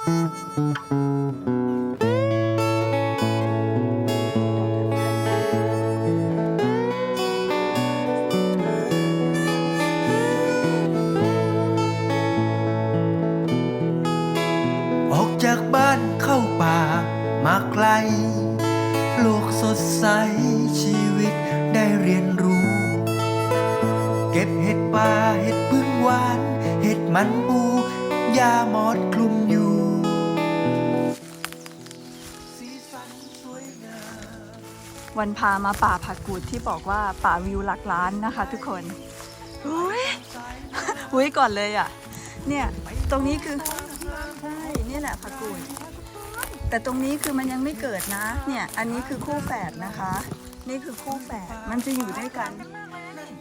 ออกจากบ้านเข้าป่ามาไกล โลกสดใสชีวิตได้เรียนรู้ เก็บเห็ดป่าเห็ดพึ่งหวาน เห็ดมันปูยาหมอดคลุมอยู่ วันพามาป่าผักกูดที่บอกว่าป่าวิวหลักล้านนะคะ ทุกคนอุ้ยอุ้ยก่อนเลยอะ เนี่ยตรงนี้คือใช่เนี่ยแหละผักกูด แต่ตรงนี้คือมันยังไม่เกิดนะ เนี่ยอันนี้คือคู่แฝดนะคะ นี่คือคู่แฝดมันจะอยู่ด้วยกัน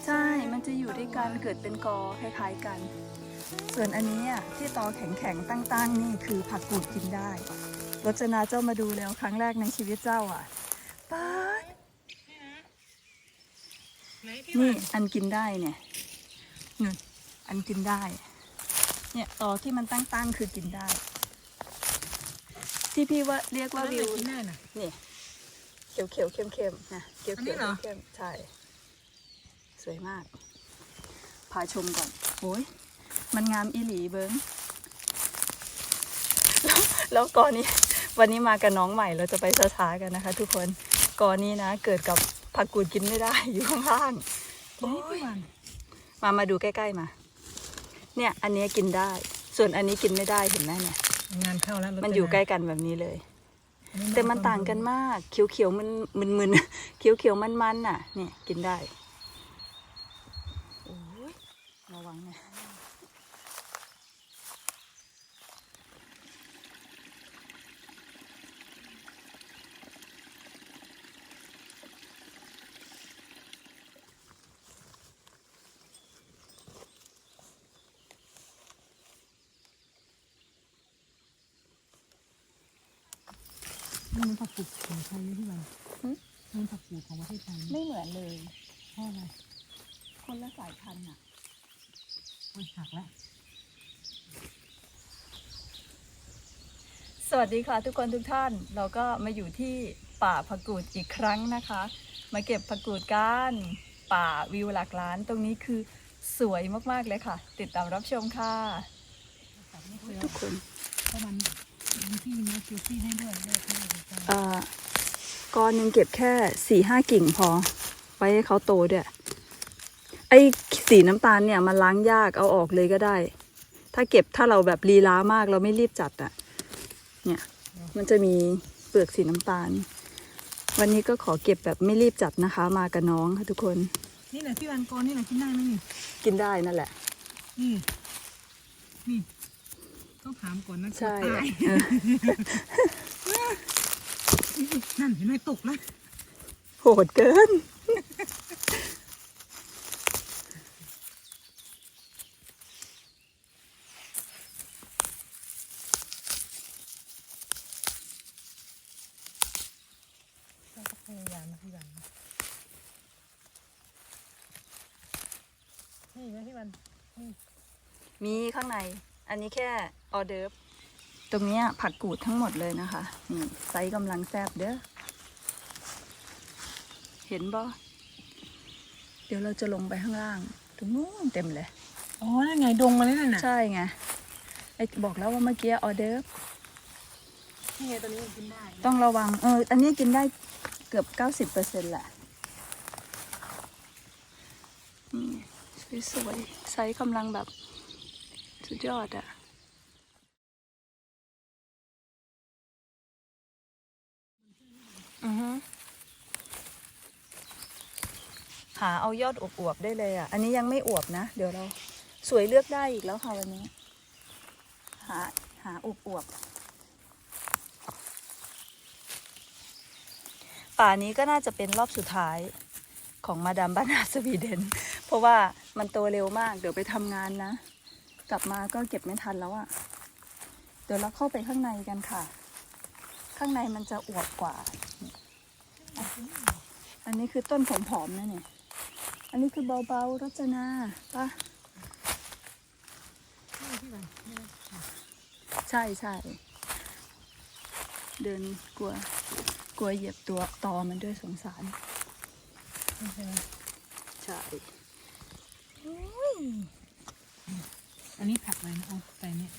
ใช่ มันจะอยู่ด้วยกันเกิดเป็นกอคล้ายๆกัน ส่วนอันนี้ที่ตอแข็งๆตั้งๆ นี่คือผักกูดกินได้รจนาเจ้ามาดูแล้วครั้งแรกในชีวิตเจ้าอะป๊า นี่อันกินได้เนี่ยนู่นอันกินได้ เนี่ยตอที่มันตั้งๆคือกินได้ ที่พี่ว่าเรียกว่าวิวกินได้น่ะนี่เขียวเขียวๆเข้มเข้มๆนะเขียวอันเขีนี้ยวเหรอเข้มๆใช่สวยมาก พาชมก่อนโอ้ยมันงามอีหลีเบิงแล้วแล้วกอนี้ วันนี้มากับน้องใหม่เราจะไปช้าๆกันนะคะ ทุกคนกอนี้นะ เกิดกับ ผักกูดกินไม่ได้อยู่ข้างล่างกินได้ทุกวันมามาดูใกล้ๆมา เนี่ยอันนี้กินได้ ส่วนอันนี้กินไม่ได้เห็นไหมเนี่ย งานเข้าแล้วรถมันอยู่ใกล้กันแบบนี้เลย แต่มันต่างกันมากเขียวเขียวๆมันมึนมึนเขียวเขียวๆมันมันๆน่ะ เนี่ยกินได้โอ้ยระวังนะ นี่มันผักปลูกของไทยเลยที่วันมันผักปลูกของประเทศไทยไม่เหมือนเลยเพราะอะไรคนละสายพันธุ์อะมันหักแล้วสวัสดีค่ะทุกคนทุกท่านเราก็มาอยู่ที่ป่าผักกูดอีกครั้งนะคะ มาเก็บผักกูดกันป่าวิวหลักล้านตรงนี้คือสวยมากๆเลยค่ะ ติดตามรับชมค่ะตัดไม่เคยทุกคนเพราะมัน มีที่มีคิวซี่ให้ด้วยเลิกเลยจ้าเอ่อก้อนหนึ่งเก็บแค่สี่ห้ากิ่งพอ ไว้ให้เขาโตด้วย ไอ้สีน้ำตาลเนี่ยมันล้างยากเอาออกเลยก็ได้ ถ้าเก็บถ้าเราแบบลีล้ามากเราไม่รีบจัดอะ่ะ เนี่ย มันจะมีเปลือกสีน้ำตาล วันนี้ก็ขอเก็บแบบไม่รีบจัดนะคะ มากับน้องค่ะทุกคน นี่แหละที่วันก่อนนี่แหละกินได้ไหมนี่ กินได้นั่นแหละ นี่ นี่ ต้องถามก่อนนะใช่กลัวตายเออนั่นเห็นไหมตกแล้วโหดเกิน เราก็พยายามนะพี่วันนี่นะพี่วันนี่มีข้างใน อันนี้แค่ ออเดิร์ฟตรงเนี้ยผักกูดทั้งหมดเลยนะคะนี่ไซส์กำลังแซบเด้อเห็นบ่เดี๋ยวเราจะลงไปข้างล่าง ตรงนู้นเต็มเลยอ๋อนั่นไงดงมาแล้วนั่นน่ะใช่ไงไอ้บอกแล้วว่าเมื่อกี้ออเดิร์ฟนี่ไงตัวนี้กินได้ ต้องระวังเอออันนี้กินได้เกือบเก้าสิบเปอร์เซ็นต์แหละนี่สวยๆไซส์กำลังแบบสุดยอดอะ อือฮึหาเอายอดอวบๆได้เลยอะ อันนี้ยังไม่อวบนะ เดี๋ยวเราสวยเลือกได้อีกแล้วค่ะวันนี้ หาหาอวบๆป่านี้ก็น่าจะเป็นรอบสุดท้ายของมาดามบ้านนาสวีเดน เพราะว่ามันโตเร็วมาก เดี๋ยวไปทำงานนะ กลับมาก็เก็บไม่ทันแล้วอะ่ะ เดี๋ยวเราเข้าไปข้างในกันค่ะ ข้างในมันจะอวบกว่า อันนี้คือต้นผอมๆนะเนี่ย อันนี้คือเบาๆรัจนาปะใช่ใช่เดินกลัว กลัวเหยียบตัวตอมันด้วยสงสาร ใช่ใช่อันนี้ผักอะไรนะเอาใส่เนี่ย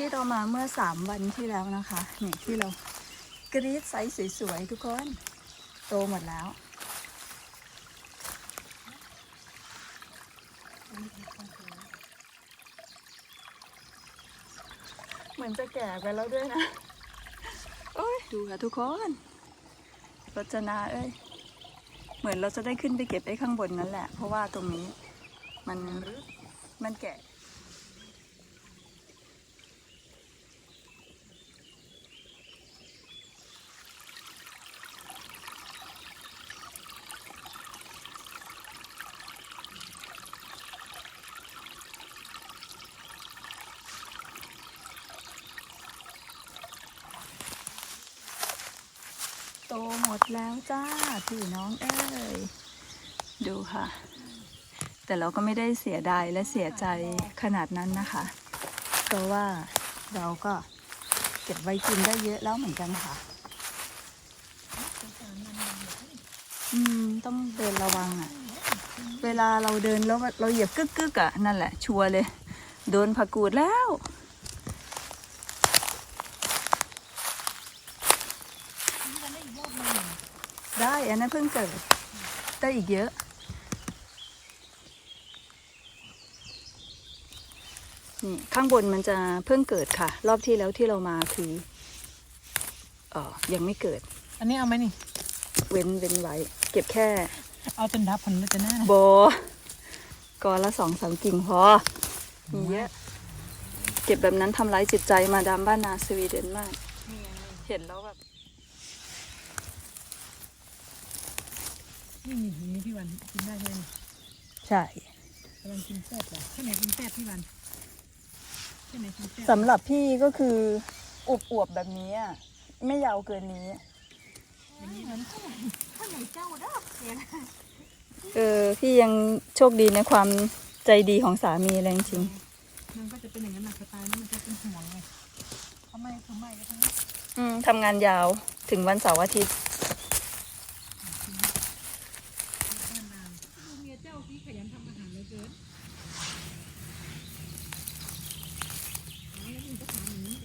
ที่เรามาเมื่อสามวันที่แล้วนะคะนี่ที่เรากรีดไซส์สวยๆทุกคน โตหมดแล้ว เหมือนจะแก่ไปแล้วด้วยนะ โอ้ยดูค่ะทุกคนรจนาเอ้ย เหมือนเราจะได้ขึ้นไปเก็บไอ้ข้างบนนั่นแหละ เพราะว่าตรงนี้มันมันแก่ ดแล้วจ้าพี่น้องเอ้ยดูค่ะ แต่เราก็ไม่ได้เสียดายและเสียใจขนาดนั้นนะคะ เพราะว่าเราก็เก็บไว้กินได้เยอะแล้วเหมือนกันค่ะ อืม ต้องเดินระวังอะ่ะ เวลาเราเดินแล้วเราเหยียบกึกกึกๆอะ่ะ นั่นแหละ ชัวร์เลย โดนผักกูดแล้ว ได้ อันนั้นเพิ่งเกิดได้อีกเยอะ นี่ข้างบนมันจะเพิ่งเกิดค่ะ รอบที่แล้วที่เรามาคือเออยังไม่เกิด อันนี้เอาไหมนี่ เว้นเว้นไว้ เก็บแค่ เอาจนดับผลแล้วจะหน้านะโบกอละสองสามกิ่งพอมีเยอะเก็บแบบนั้นทำร้ายจิตใจมาดามบ้านนาสวีเดนมาก เห็นแล้วแบบ นี่นี่อย่างนี้พี่วันกินได้ใช่ไหมใช่กำลังกินแซ่บเหรอแค่ไหนกินแซ่บพี่วันแค่ไหนกินแซ่บสำหรับพี่ก็คืออวบอวบๆแบบนี้อะไม่ยาวเกินนี้เออพี่ยังโชคดีในความใจดีของสามีอะไรจริงมันก็จะเป็นอย่างนั้นนะสไตล์นี้มันจะเป็นห่วงไงทำไมทำไมก็ทั้งนั้นๆอืมทำงานยาวถึงวันเสาร์อาทิตย์ ดูเมียเจ้าพี่ขยันทำอาหารเหลือเกินอ๋อแล้วมึงก็ทำอย่างนี้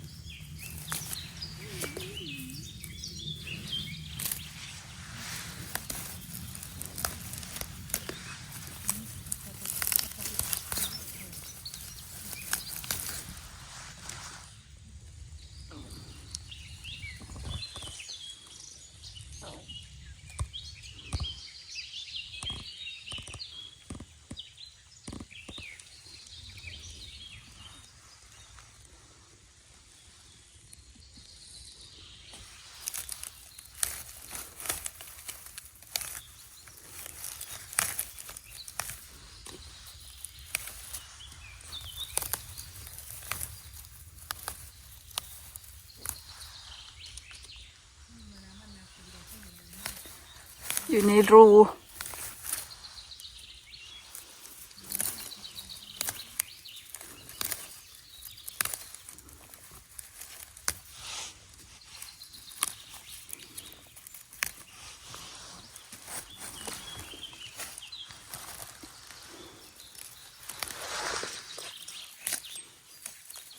อยู่ในรู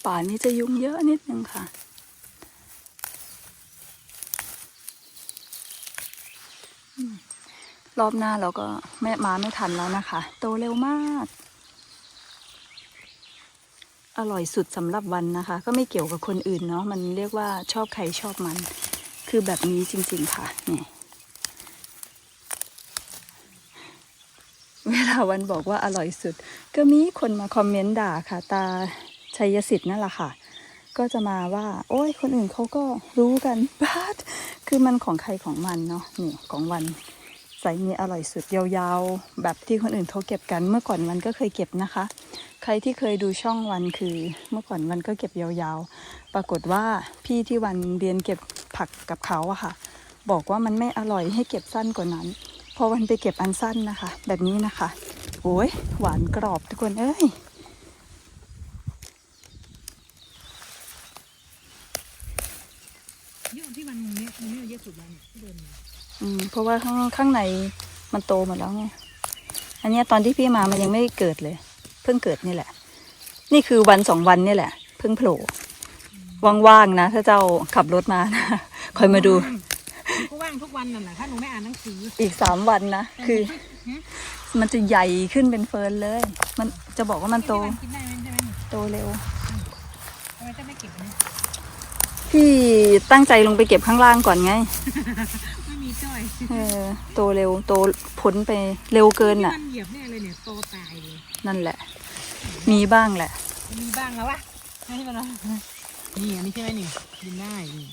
ป่านี้จะยุ่งเยอะนิดนึงค่ะ รอบหน้าเราก็ไม่มาไม่ทันแล้วนะคะ โตเร็วมาก อร่อยสุดสำหรับวันนะคะ ก็ไม่เกี่ยวกับคนอื่นเนาะมันเรียกว่าชอบใครชอบมัน คือแบบนี้จริง ๆ ค่ะนี่เวลาวันบอกว่าอร่อยสุด ก็มีคนมาคอมเมนต์ด่าค่ะ ตาชัยสิทธิ์นั่นแหละค่ะ ก็จะมาว่า โอ้ยคนอื่นเขาก็รู้กันบ้าคือมันของใครของมันเนาะนี่ของวัน ใสายเมียอร่อยสุดยาวๆ แบบที่คนอื่นเขาเก็บกันเมื่อก่อนวันก็เคยเก็บนะคะ ใครที่เคยดูช่องวันคือเมื่อก่อนวันก็เก็บยาวๆ ปรากฏว่าพี่ที่วันเรียนเก็บผักกับเขาอะค่ะ บอกว่ามันไม่อร่อยให้เก็บสั้นกว่านั้น พอวันไปเก็บอันสั้นนะคะ แบบนี้นะคะโอ้ยหวานกรอบทุกคนเอ้ยเยอะที่มันมุมนี้มุมนี้เยอะสุดแล้วเนี่ยที่เดิน พราะว่าข้างข้างในมันโตหมดแล้วไงอันเนี้ยตอนที่พี่มามันยังไม่เกิดเลย เพิ่งเกิดนี่แหละ นี่คือวันสองวันนี่แหละ เพิ่งโผล่ว่างๆนะ ถ้าเจ้าขับรถมานะคอยมาดูหนูก็ว่างทุกวันนั่นแหละถ้าหนูไม่อ่านหนังสืออีกสามวันนะคือฮะมันจะใหญ่ขึ้นเป็นเฟิร์นเลย มันจะบอกว่ามันโตพี่วันกินได้ไหมใช่ไหมโตเร็วทำไมจะไม่เก็บอันนี้พี่ตั้งใจลงไปเก็บข้างล่างก่อนไงไม่มีจ้อย เออโตเร็วโตพ้นไปเร็วเกินที่น่ะ มันเหยียบเนี่ยเลยเนี่ยโตตายเลยนั่นแหละ มีบ้างแหละ มีบ้างแล้ววะให้มันเนาะนี่อันนี้ใช่ไหมนี่กินได้นี่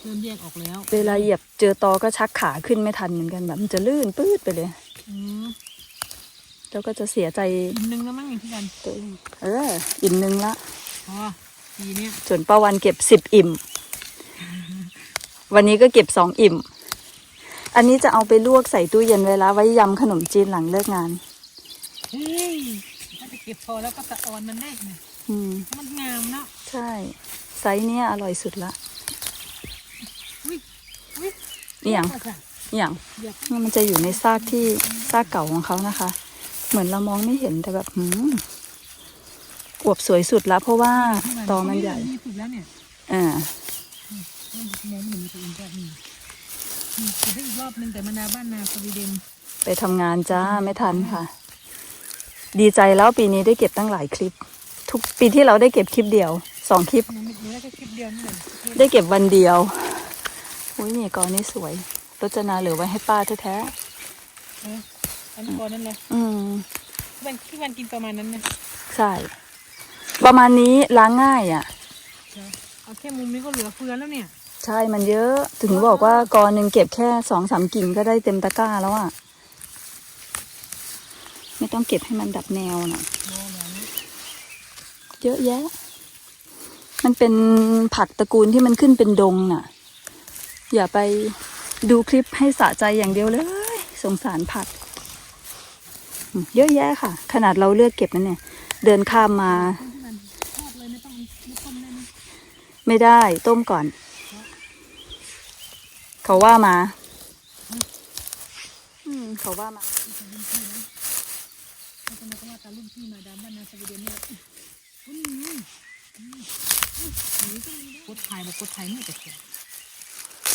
เริ่มแยกออกแล้วเวลาเหยียบเจอตอก็ชักขาขึ้นไม่ทันเหมือนกันแบบมันจะลื่นปื้ดไปเลย อืมแล้วก็จะเสียใจอีกนึงแล้วมั้งนี่พี่กันตัวเองเอออิ่มนึงละพอทีเนี้ยส่วนป้าวันเก็บสิบอิ่ม วันนี้ก็เก็บสองอิ่ม อันนี้จะเอาไปลวกใส่ตู้เย็นเวลาไว้ยำขนมจีนหลังเลิกงาน เฮ้ยถ้าจะเก็บพอแล้วก็ตะออนมันได้เนี่ยอืม มันงามเนาะใช่ ไซส์เนี้ยอร่อยสุดละอุ้ยอุ้ยอหย่างค่ะอหย่างเหยียบนี่มันจะอยู่ในซากที่ซากเก่าของเขานะคะ เหมือนเรามองไม่เห็นแต่แบบหืมอวบสวยสุดละเพราะว่าตอมันใหญ่มีสุดแล้วเนี่ยอ่ามองไม่เห็นมีตัวเองก็มี มีเก็บได้อีกรอบนึงแต่มันนาบ้านนาสวีเดนไปทำงานจ้าไม่ทันค่ะ ดีใจแล้วปีนี้ได้เก็บตั้งหลายคลิป ทุกปีที่เราได้เก็บคลิปเดียวสองคลิปมันมีได้แค่คลิปเดียวนี่แหละได้เก็บวันเดียวอุ้ยนี่กอนี่สวยรจนาเหลือไว้ให้ป้าแท้เอออันนี้ก่อนนั่นเลยๆอืมพี่วันพี่วันกินประมาณนั้นนะใช่ ประมาณนี้ล้างง่ายอะ เอาแค่มุมนี้ก็เหลือเฟือแล้วเนี่ย ใช่มันเยอะ ถึงบอกว่ากอหนึ่งเก็บแค่สองสามกิ่งก็ได้เต็มตะกร้าแล้วอะ ไม่ต้องเก็บให้มันดับแนวน่ะเยอะแยะ มันเป็นผักตระกูลที่มันขึ้นเป็นดงน่ะ อย่าไปดูคลิปให้สะใจอย่างเดียวเลย สงสารผัก เยอะแยะค่ะ ขนาดเราเลือกเก็บนั่นเนี่ย เดินข้ามมา ไม่ได้ต้มก่อน เขาว่ามา อืม เขาว่ามาเขาจะมาก็ว่าตารุ่นพี่มาดามบ้านนาสวีเดนเนี่ยอุ้ยนี่อืมอุ้ยนี่ก็มีกดถ่ายบอกกดถ่ายนี่แต่เสีย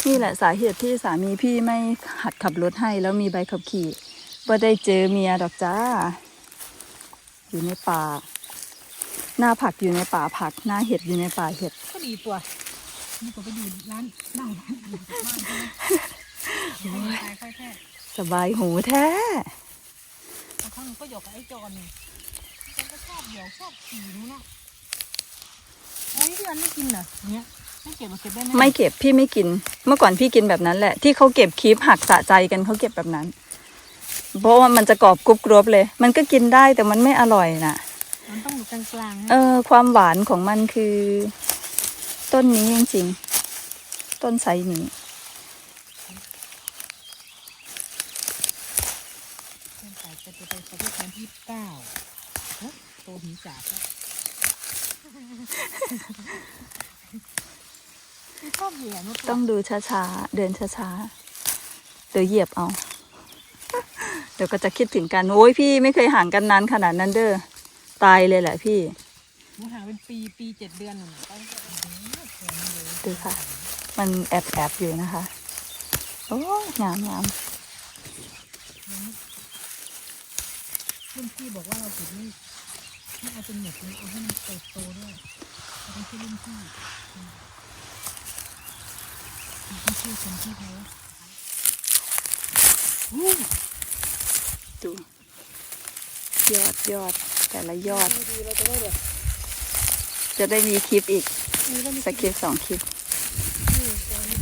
นี่แหละสาเหตุที่สามีพี่ไม่หัดขับรถให้แล้วมีใบขับขี่ว่าได้เจอเมียดอกจ้า อยู่ในป่า หน้าผักอยู่ในป่าผัก หน้าเห็ดอยู่ในป่าเห็ดก็ดีตัว นี่ก็ไปอยู่ร้านเหล้าร้านอื่นจากบ้านใช่ไหมตายค่อยแท้สบายหูแท้ บางครั้งก็หยอกกับไอ้จอนเนี่ยมันก็ชอบหยอกชอบขี่นู้นเนาะโอ้ยพี่อันไม่กินเหรอเนี้ยไม่เก็บมาเก็บได้ไหมไม่เก็บพี่ไม่กิน เมื่อก่อนพี่กินแบบนั้นแหละ ที่เขาเก็บคลิปหักสะใจกันเขาเก็บแบบนั้น เพราะว่ามันจะกรอบกรุบกรอบเลย มันก็กินได้แต่มันไม่อร่อยน่ะ มันต้องอยู่กลางๆเอนะอความหวานของมันคือ ต้นนี้จริงๆ ต้นไทรนี้เพื่อนใส่จะไปไปประเทศวันที่เก้าเฮ้ยโตหินจากแล้วไม่ชอบเหยียบนุชต้องดูช้าๆ เดินช้าๆ เดี๋ยวเหยียบเอา เดี๋ยวก็จะคิดถึงกัน โอ้ยพี่ไม่เคยห่างกันนานขนาดนั้นเด้อ ตายเลยแหละพี่หนูหาเป็นปีปีเจ็ดเดือนหนูไป ดูค่ะ มันแอบแอบๆอยู่นะคะ โอ้ยงามงามรุ่นพี่บอกว่าเราติดนี่ไม่เอาเป็นหมดเลยเอาให้มันเติบโตด้วยเราต้องช่วยรุ่นพี่อืมต้องช่วยคนที่เขาดูยอดยอดแต่ละยอดดีเราจะได้แบบจะได้มีคลิปอีกมีได้มีสักคลิปสองคลิป ที่ตอนนี้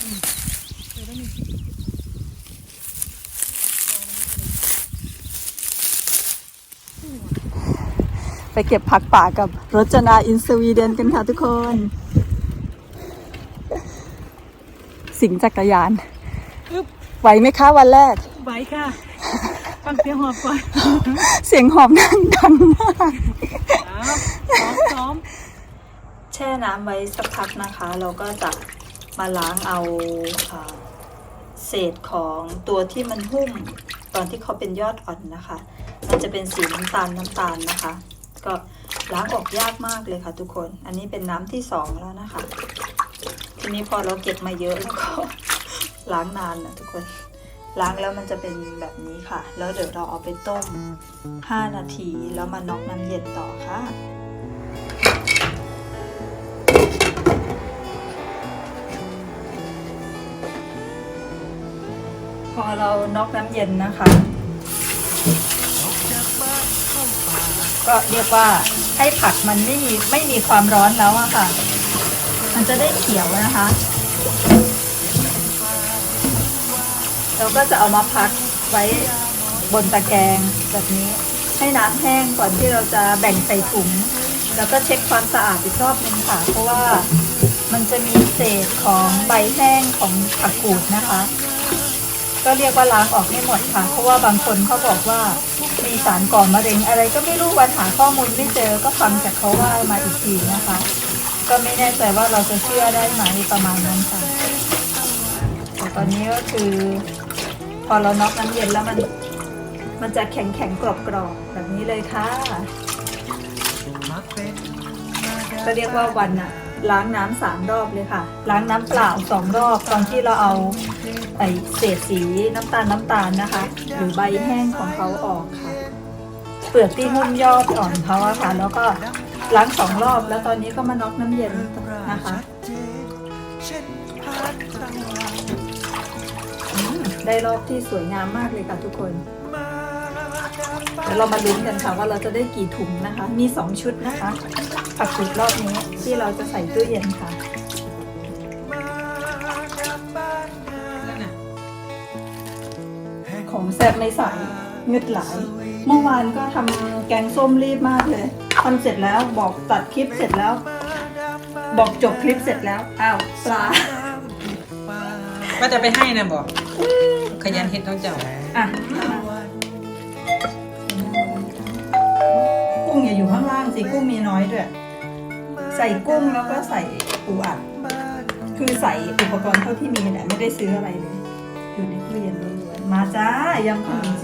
อืมเดี๋ยวได้มี ไปเก็บผักป่ากับรจนาอินสวีเดนกันค่ะทุกคน สิงจักรยานอึ๊บไหวไหมคะวันแรกไหวค่ะฟังเสียงหอบก่อนเสียงหอบนั่งดังมากอ้าวซ้อมซ้อมแช่น้ำไว้สักพักนะคะ เราก็จะมาล้างเอาอ่าเศษของตัวที่มันหุ้มตอนที่เขาเป็นยอดอ่อนนะคะ มันจะเป็นสีน้ำตาลน้ำตาลนะคะ ก็ล้างออกยากมากเลยค่ะทุกคน อันนี้เป็นน้ำที่สองแล้วนะคะ ทีนี้พอเราเก็บมาเยอะแล้วก็ล้างนานนะทุกคน ล้างแล้วมันจะเป็นแบบนี้ค่ะ แล้วเดี๋ยวเราเอาไปต้ม 5 นาทีแล้วมาน็อกน้ำเย็นต่อค่ะพอเราน็อกน้ำเย็นนะคะ ก็เรียกว่าให้ผักมันไม่มีไม่มีความร้อนแล้วอะค่ะ มันจะได้เขียวนะคะ เราก็จะเอามาพักไว้บนตะแกรงแบบนี้ ให้น้ำแห้งก่อนที่เราจะแบ่งใส่ถุง แล้วก็เช็คความสะอาดอีกรอบนึงค่ะ เพราะว่ามันจะมีเศษของใบแห้งของผักกูดนะคะ ก็เรียกว่าล้างออกให้หมดค่ะ เพราะว่าบางคนเขาบอกว่า มีสารก่อมะเร็งอะไรก็ไม่รู้วันหาข้อมูลไม่เจอก็ฟังจากเขาว่ามาอีกทีนะคะ ก็ไม่แน่ใจว่าเราจะเชื่อได้ไหมประมาณนั้นค่ะแต่ตอนนี้ก็คือ พอเราน็อกน้ำเย็นแล้วมัน มันจะแข็งแข็งกรอบกรอบแบบนี้เลยค่ะก็เรียกว่าวันอะ ล้างน้ำสามรอบเลยค่ะ ล้างน้ำเปล่าสองรอบตอนที่เราเอาไอเศษสีน้ำตาลน้ำตาลนะคะ หรือใบแห้งของเขาออกค่ะ เปลือกที่หุ้มยอดอ่อนเขาอะค่ะ แล้วก็ล้างสองรอบแล้วตอนนี้ก็มาน็อกน้ำเย็นนะคะได้รอบที่สวยงามมากเลยค่ะทุกคน เดี๋ยวเรามาลุ้นกันค่ะว่าเราจะได้กี่ถุงนะคะ มี 2 ชุดนะคะผักกูดรอบนี้ที่เราจะใส่ตู้เย็นค่ะมาดามบ้านนานั่นน่ะแห่งของแซ่บไม่ใส่เงึดหลาย เมื่อวานก็ทำแกงส้มรีบมากเลยทำเสร็จแล้วบอกตัดคลิปเสร็จแล้ว บอกจบคลิปเสร็จแล้วอ้าวปลา ว่าจะไปให้นะบอก ขยันเห็ดน้องเจ้า อะ อย่าอยู่ข้างล่างสิกุ้งมีน้อยด้วย ใส่กุ้งแล้วก็ใส่ปูอัด คือใส่อุปกรณ์เท่าที่มีแหละไม่ได้ซื้ออะไรเลย อยู่ในตู้เย็นล้วนๆมาจ้ายำขนมจีนค่ะ